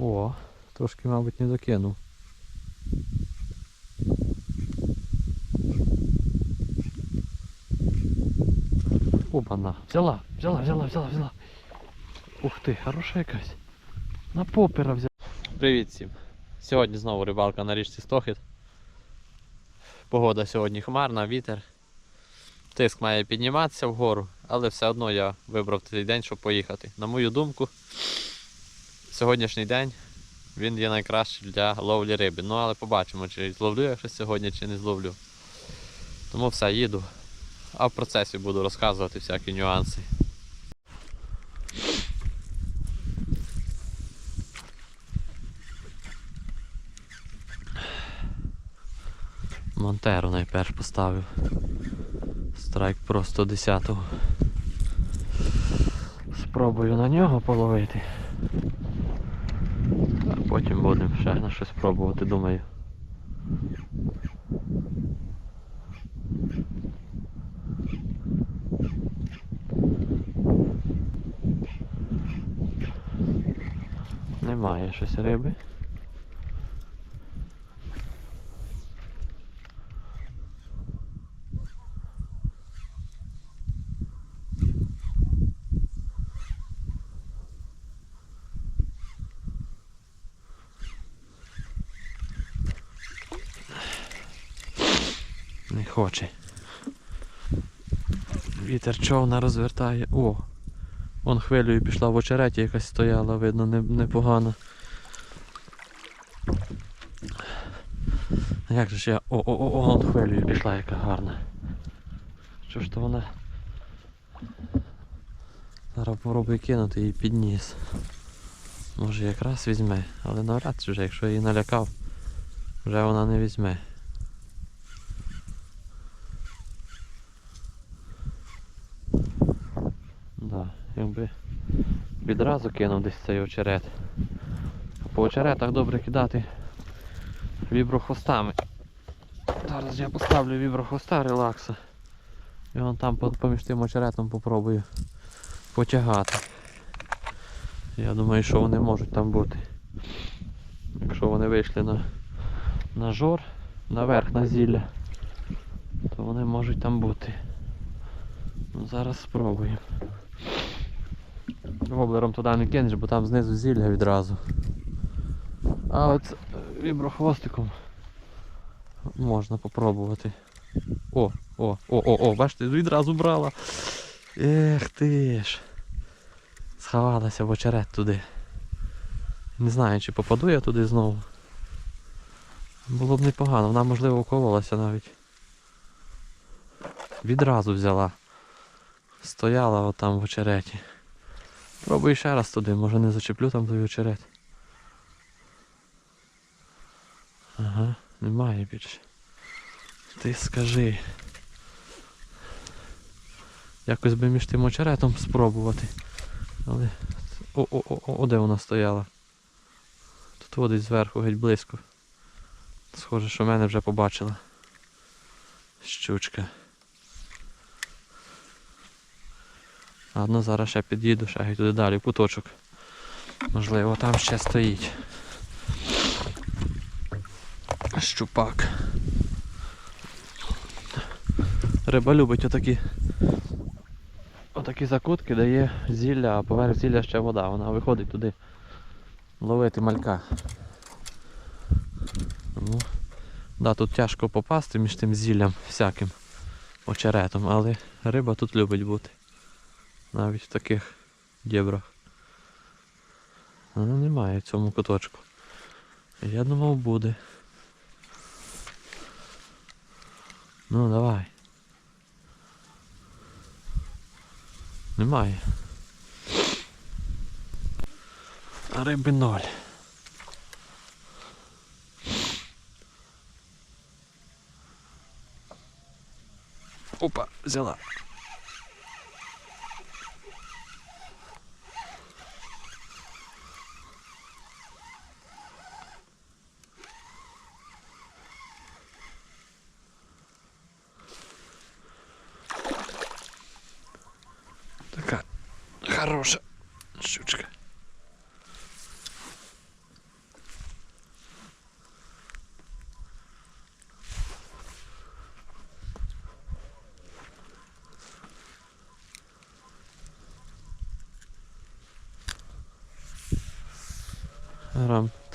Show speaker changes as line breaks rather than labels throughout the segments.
О, трошки, мабуть, не докинув. Опана. Взяла, взяла, взяла, взяла, взяла. Ух ти, хороша якась. На попера взяла. Привіт всім. Сьогодні знову рибалка на річці Стохід. Погода сьогодні хмарна, вітер. Тиск має підніматися вгору, але все одно я вибрав цей день, щоб поїхати. На мою думку, сьогоднішній день він є найкращий для ловлі риби. Ну але побачимо, чи зловлю я щось сьогодні, чи не зловлю. Тому все, їду. А в процесі буду розказувати всякі нюанси. Монтеру найперш поставив. Страйк просто 10-го. Спробую на нього половити. Потім будемо ще на щось пробувати, думаю. Немає щось риби. Не хоче. Вітер човна розвертає. О! Вон хвилею пішла в очереті, якась стояла, видно, не- непогано. А Як же ж я. О, о, о, о, вон хвилею пішла, яка гарна. Що ж то вона? Зараз попробую кинути її під ніс. Може якраз візьме, але навряд чи вже, якщо я її налякав, вже вона не візьме. Да, якби відразу кинув десь цей очерет. По очеретах добре кидати віброхвостами. Зараз я поставлю віброхвоста релакса. І вон там поміж тим очеретом попробую потягати. Я думаю, що вони можуть там бути. Якщо вони вийшли на, на жор, наверх на зілля, то вони можуть там бути. Ну, зараз спробуємо. Воблером туди не кинеш, бо там знизу зілля відразу. А от віброхвостиком можна попробувати. О, о, о, о, о, бачите, відразу брала. Ех ти ж. Сховалася в очерет туди. Не знаю, чи попаду я туди знову. Було б непогано, вона можливо укололася навіть. Відразу взяла. Стояла отам в очереті. Пробую ще раз туди, може не зачеплю там той очерет. Ага, немає більше. Ти скажи. Якось би між тим очеретом спробувати. Але. О-о-о, де вона стояла? Тут водить зверху геть близько. Схоже, що мене вже побачила. Щучка. Ладно, зараз ще під'їду, ще геть туди далі, в куточок. Можливо, там ще стоїть. Щупак. Риба любить отакі. Отакі закутки, де є зілля, а поверх зілля ще вода. Вона виходить туди ловити малька. Ну, да, тут тяжко попасти між тим зіллям всяким очеретом, але риба тут любить бути. Навіть в таких дєбрах. Але немає в цьому куточку. Я думав буде. Ну давай. Немає. А риби ноль. Опа, взяла.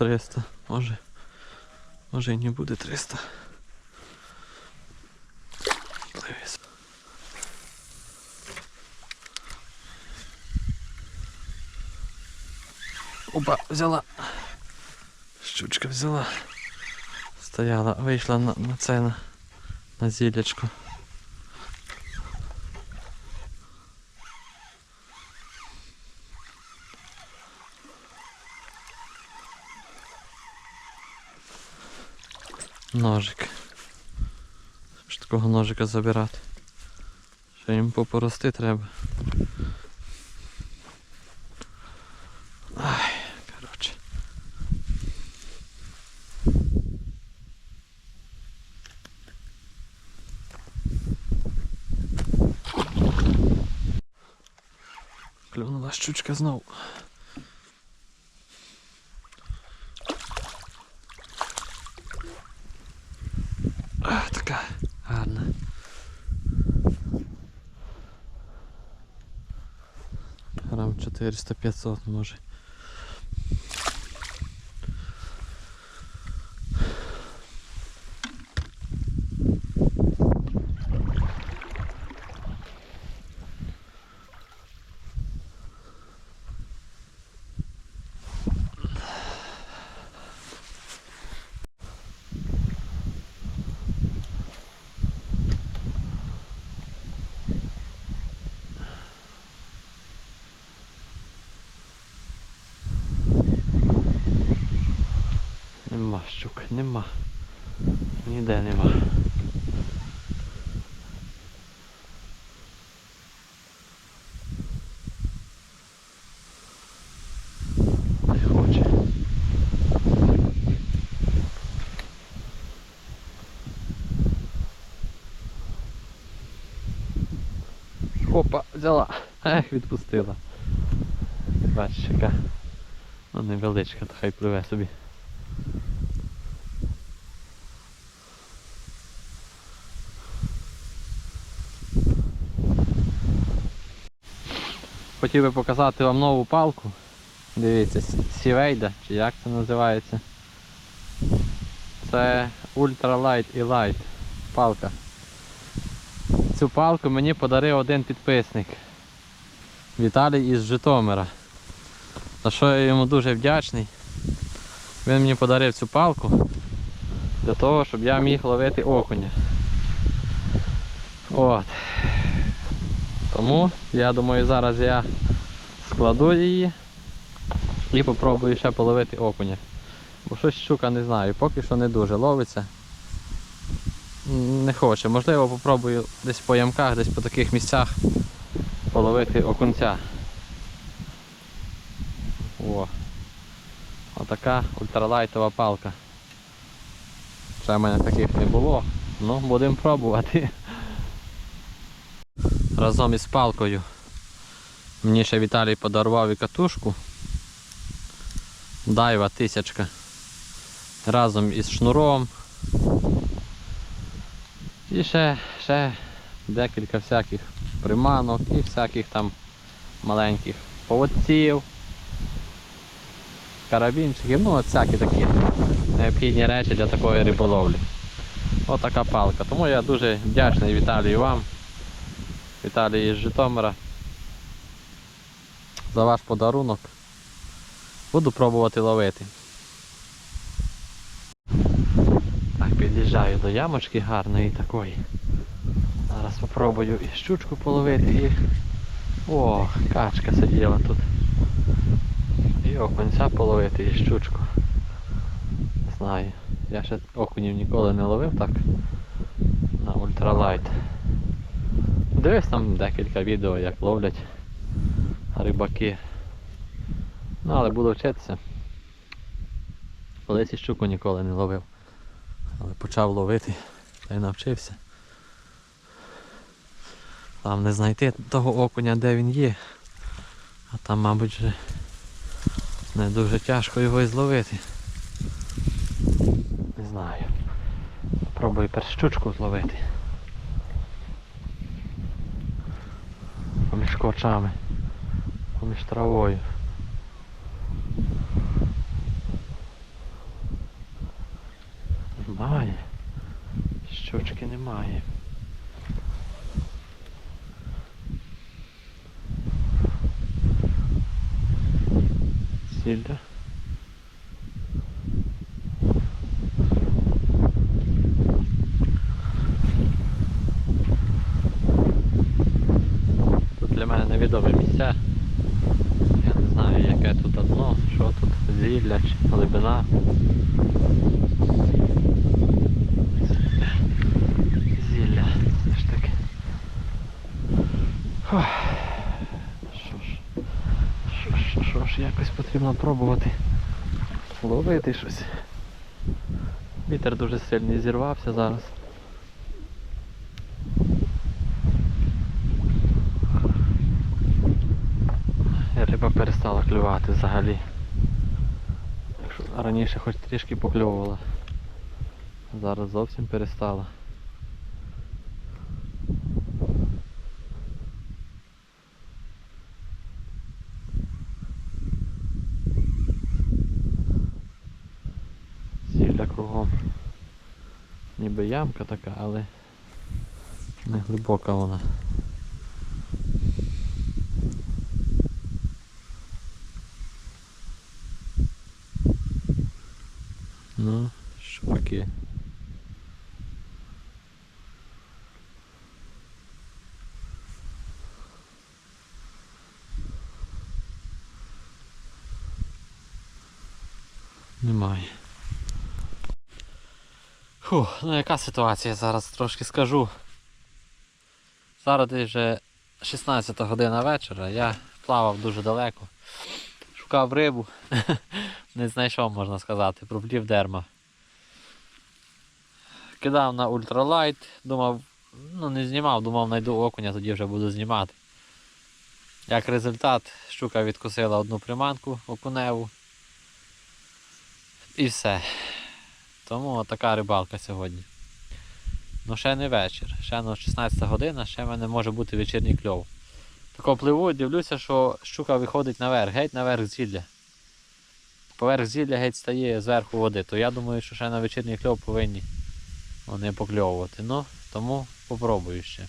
300, може. Може і не буде 300. Дивись. Опа, взяла. Щучка взяла. Стояла, вийшла на, на це на, на зілячко. Ножик. Ж такого ножика забирати. Ще їм попорости треба. Ай, коротше. Клюнула щучка знову. А, така гарна. Грам 400-500 може. Нема щук, нема. Ніде нема. Опа, взяла. Ех, відпустила. Бачиш, яка. Невеличка, то хай пливе собі. Хотів би показати вам нову палку. Дивіться, Сівейда, чи як це називається. Це Light і Light палка. Цю палку мені подарив один підписник. Віталій із Житомира. За що я йому дуже вдячний. Він мені подарив цю палку для того, щоб я міг ловити окуня. От. Тому я думаю зараз я складу її і попробую ще половити окуня. Бо щось щука не знаю, поки що не дуже ловиться. Не хоче. Можливо попробую десь по ямках, десь по таких місцях половити окунця. О. Отака ультралайтова палка. Ще в мене таких не було. Ну, будемо пробувати разом із палкою. Мені ще Віталій подарував і катушку. Дайва тисячка. Разом із шнуром. І ще, ще декілька всяких приманок і всяких там маленьких поводців, карабінчиків, ну от всякі такі необхідні речі для такої риболовлі. Отака палка. Тому я дуже вдячний Віталію вам. Віталій із Житомира. За ваш подарунок. Буду пробувати ловити. Так, під'їжджаю до ямочки гарної такої. Зараз спробую і щучку половити і... О, качка сиділа тут. І окунця половити і щучку. Не знаю. Я ще окунів ніколи не ловив так на ультралайт. Дивись там декілька відео, як ловлять рибаки. Ну, але буду вчитися. Колись і щуку ніколи не ловив. Але почав ловити та й навчився. Там не знайти того окуня, де він є. А там, мабуть, вже не дуже тяжко його і зловити. Не знаю. Пробую перш щучку зловити. між квачами, поміж травою. Немає. Щочки немає. Сільда. Мене місця. Я не знаю, яке тут дно, що тут, зілля чи глибина. Зілля, все ж таки. Що ж, що ж, що ж, якось потрібно пробувати ловити щось. Вітер дуже сильний зірвався зараз. І Риба перестала клювати взагалі. Якщо раніше хоч трішки покльовувала. Зараз зовсім перестала. Зілля кругом. Ніби ямка така, але не глибока вона. Ну, шпаки. Немає. Фух, ну яка ситуація зараз трошки скажу. Зараз вже 16 година вечора, я плавав дуже далеко. Шукав рибу. Не знайшов, можна сказати, проблів дерма. Кидав на ультралайт, думав, ну не знімав, думав знайду окуня, тоді вже буду знімати. Як результат, щука відкусила одну приманку окуневу. І все. Тому така рибалка сьогодні. Ну ще не вечір, ще ну, 16 година, ще в мене може бути вечірній кльов. Тако пливу дивлюся, що щука виходить наверх, геть наверх зілля. Поверх зілля геть стає зверху води, то я думаю, що ще на вечірній кльов повинні вони покльовувати. Ну, тому попробую ще.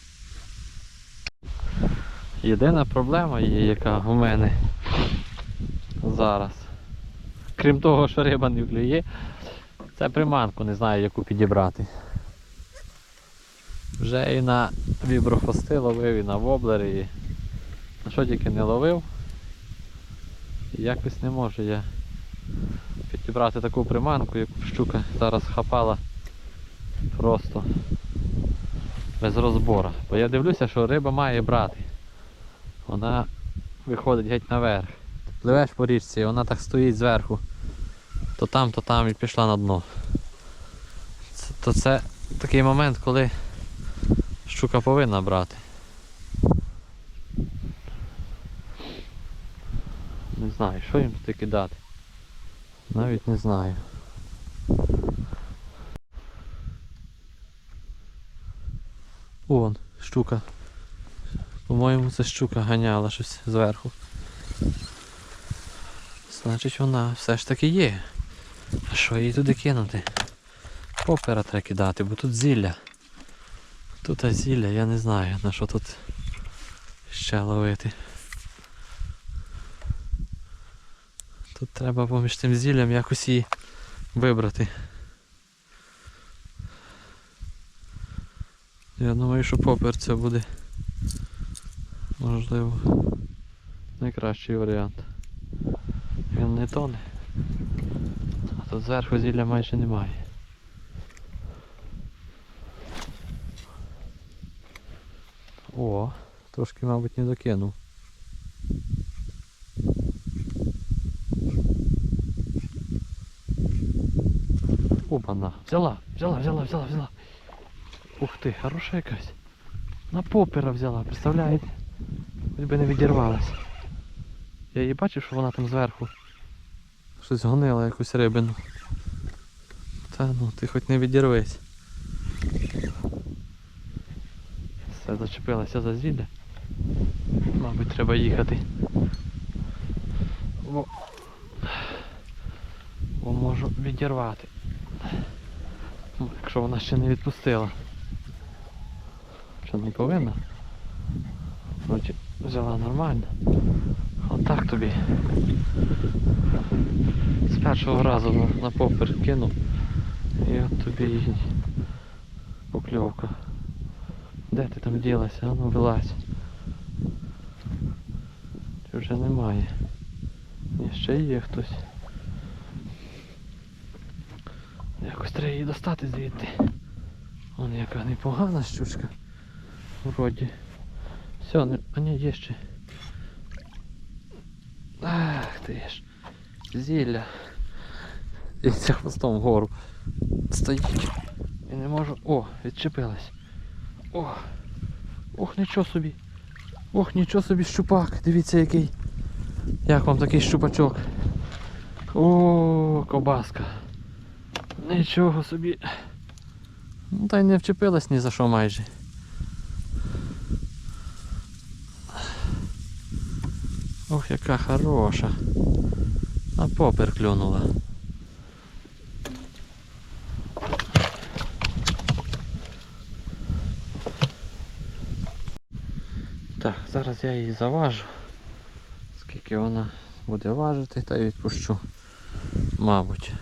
Єдина проблема є, яка у мене зараз. Крім того, що риба не клює, це приманку не знаю, яку підібрати. Вже і на віброхвости ловив, і на воблери, що тільки не ловив. Якось не можу я підібрати таку приманку, яку щука зараз хапала просто без розбору. Бо я дивлюся, що риба має брати. Вона виходить геть наверх. Пливеш по річці, і вона так стоїть зверху. То там, то там і пішла на дно. То це такий момент, коли щука повинна брати. Не знаю, що їм туди кидати. Навіть не знаю. Вон, щука. По-моєму, це щука ганяла щось зверху. Значить вона все ж таки є. А що їй туди кинути? Попера треба кидати, бо тут зілля. Тут зілля, я не знаю на що тут ще ловити. Тут треба поміж тим зіллям якось її вибрати. Я думаю, що попер це буде можливо найкращий варіант. Він не тоне. А тут зверху зілля майже немає. О, трошки, мабуть, не докинув. Опа-на, взяла, взяла, взяла, взяла, взяла. Ух ти, хороша якась. На попера взяла, представляєте? Хоч би не відірвалась. Я її бачив, що вона там зверху. Щось гонила якусь рибину. Та ну, ти хоч не відірвись. Все, зачепилася за зілля. Мабуть, треба їхати. Бо, бо можу відірвати. Ну, Якщо вона ще не відпустила. що не повинна. Вроді взяла нормально. Отак тобі. З першого разу на, на попер кинув. І от тобі і покльовка. Де ти там ділася? А ну вилазь. Чи вже немає? Ні, ще є хтось. Якось треба її достати звідти. Вон яка непогана щучка. Вроді. Все, не... а ні, є ще. Ах ти ж. Зілля. Дивіться хвостом вгору. Стоїть. І не можу. О, відчепилась. О! Ох, нічого собі. Ох, нічого собі щупак. Дивіться який. Як вам такий щупачок? О, ковбаска. Нічого собі. Ну та й не вчепилась ні за що майже. Ох, яка хороша. На попер клюнула. Так, зараз я її заважу. Скільки вона буде важити, та й відпущу. Мабуть.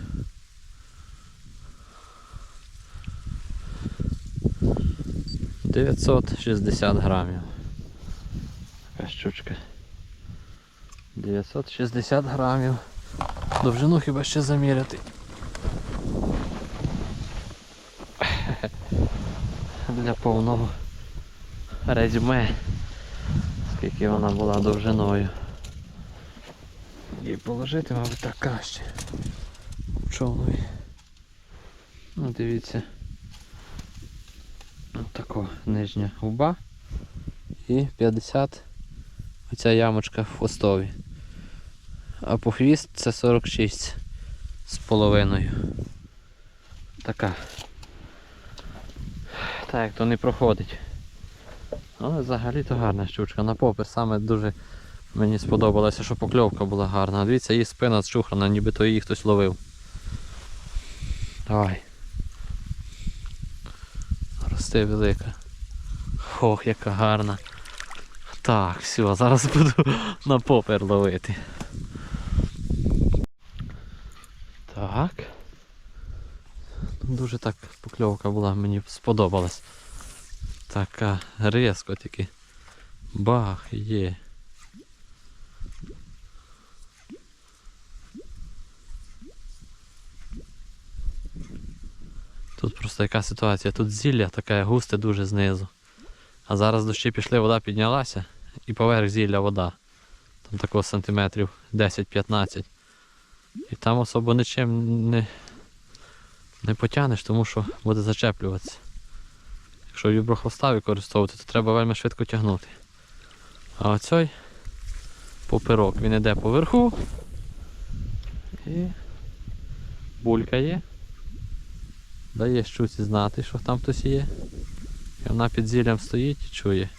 Дев'ятсот шістдесят грамів. Така щучка. 960 грамів. Довжину хіба ще заміряти. Для повного резюме. Скільки вона була довжиною. І положити, мабуть, так краще. Човнові. Ну, дивіться. Нижня губа. І 50 оця ямочка в хвостові. А по хвіст це 46 з половиною. Така. Так, то не проходить. Але взагалі то гарна щучка. На попер саме дуже мені сподобалося, що покльовка була гарна. Дивіться, її спина зчухрана, ніби то її хтось ловив. Давай. Росте велика. Ох, яка гарна. Так, все, зараз буду на попер ловити. Так. Дуже так покльовка була, мені сподобалась. Така різко тільки. Бах, є. Тут просто яка ситуація, тут зілля таке густе дуже знизу. А зараз дощі пішли, вода піднялася і поверх зілля вода. Там такого сантиметрів 10-15. І там особо нічим не, не потягнеш, тому що буде зачеплюватися. Якщо віброхвоста використовувати, то треба вельми швидко тягнути. А оцей поперок, він йде поверху і булькає. Дає щуці знати, що там хтось є. І вона під зіллям стоїть і чує.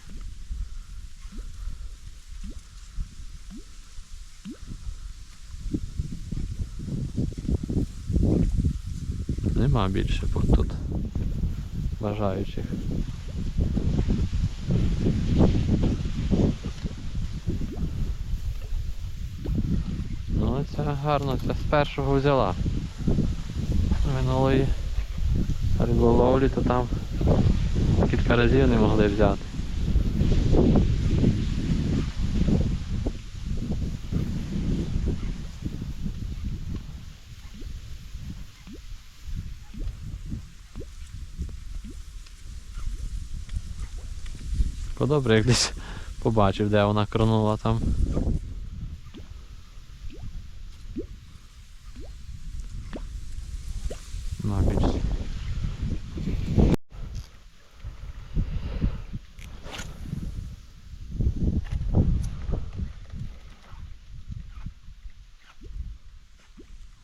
Нема більше тут бажаючих. Ну, це гарно, це з першого взяла. Минулої риболовлі, то там кілька разів не могли взяти. Подобре, як десь побачив, де вона кранула там. Мабуть.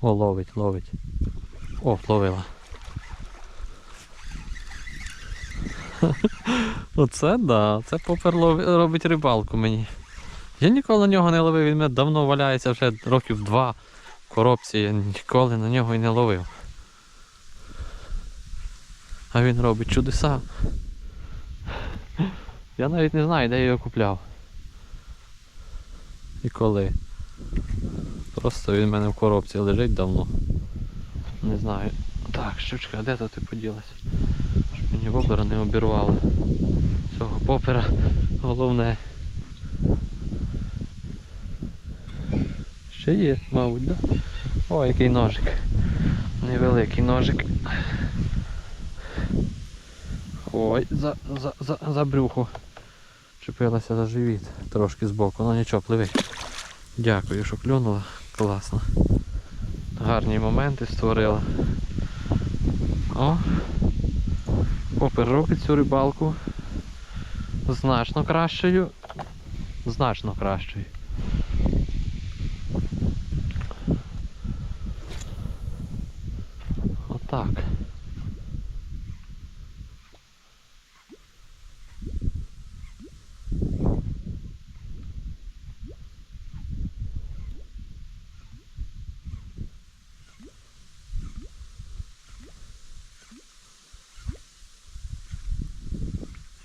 О, ловить, ловить. О, ловила. Оце да, це попер робить рибалку мені. Я ніколи на нього не ловив, він мене давно валяється вже років два в коробці, я ніколи на нього і не ловив. А він робить чудеса. Я навіть не знаю, де я його купляв. І коли. Просто він в мене в коробці лежить давно. Не знаю. Так, щучка, а де то ти поділася? Щоб мені вопера не обірвало. Цього попера головне. Ще є, мабуть, да? О, який ножик. Невеликий ножик. Ой, за, за, за, за брюхо. Чепилася за живіт трошки збоку, ну нічого, пливи. Дякую, що клюнула. Класно. Гарні моменти створила. О! Опер робить цю рибалку значно кращою. Значно кращою. Отак.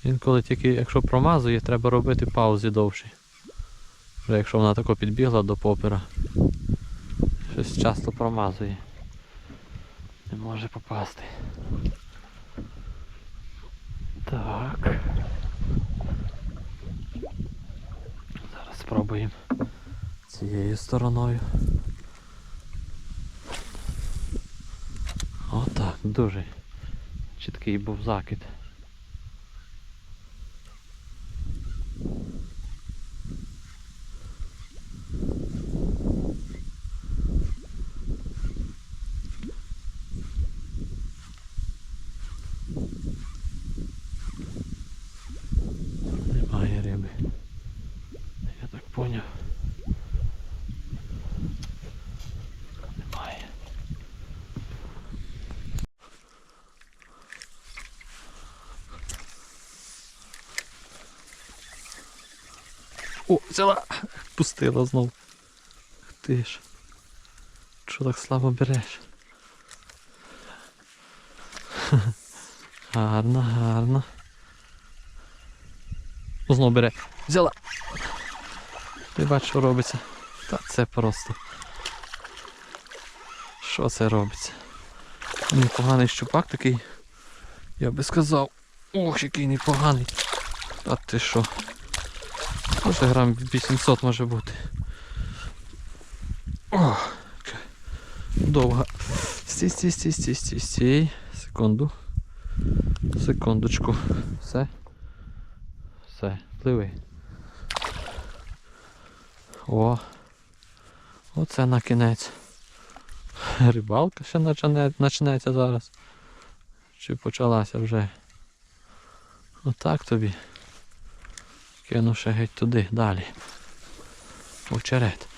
Інколи тільки, якщо промазує, треба робити паузи довші. Вже якщо вона тако підбігла до попера. Щось часто промазує. Не може попасти. Так. Зараз спробуємо цією стороною. Отак, дуже чіткий був закид. Немає риби. Я так поняв. Немає. О, взяла! Пустила знов. Ти ж. Що так слабо береш? Гарно, гарно. Знов бере. Взяла. Ти бачиш, що робиться. Та це просто. Що це робиться? Непоганий щупак такий. Я би сказав. Ох, який непоганий. А ти що? Може грам 800 може бути. О, яка довга. Стій, стій, стій, стій, стій, стій. Секунду. Секундочку. Все. Все, пливи. О. Оце на кінець. Рибалка ще начне, начнеться зараз. Чи почалася вже? Отак тобі. Кину ще геть туди, далі. Очерет.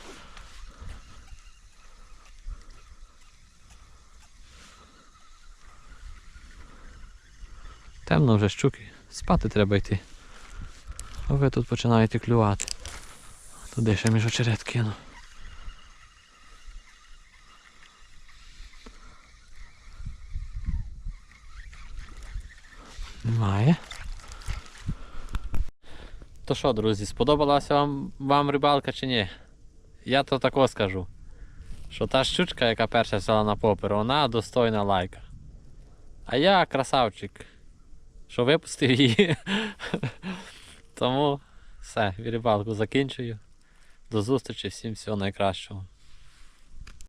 Темно вже щуки. Спати треба йти. А ви тут починаєте клювати. Туди ще між очерет кину. Немає. То що, друзі, сподобалася вам, вам рибалка чи ні? Я то тако скажу. Що та щучка, яка перша взяла на попер, вона достойна лайка. А я красавчик, що випустив її. Тому все, рибалку закінчую. До зустрічі, всім всього найкращого.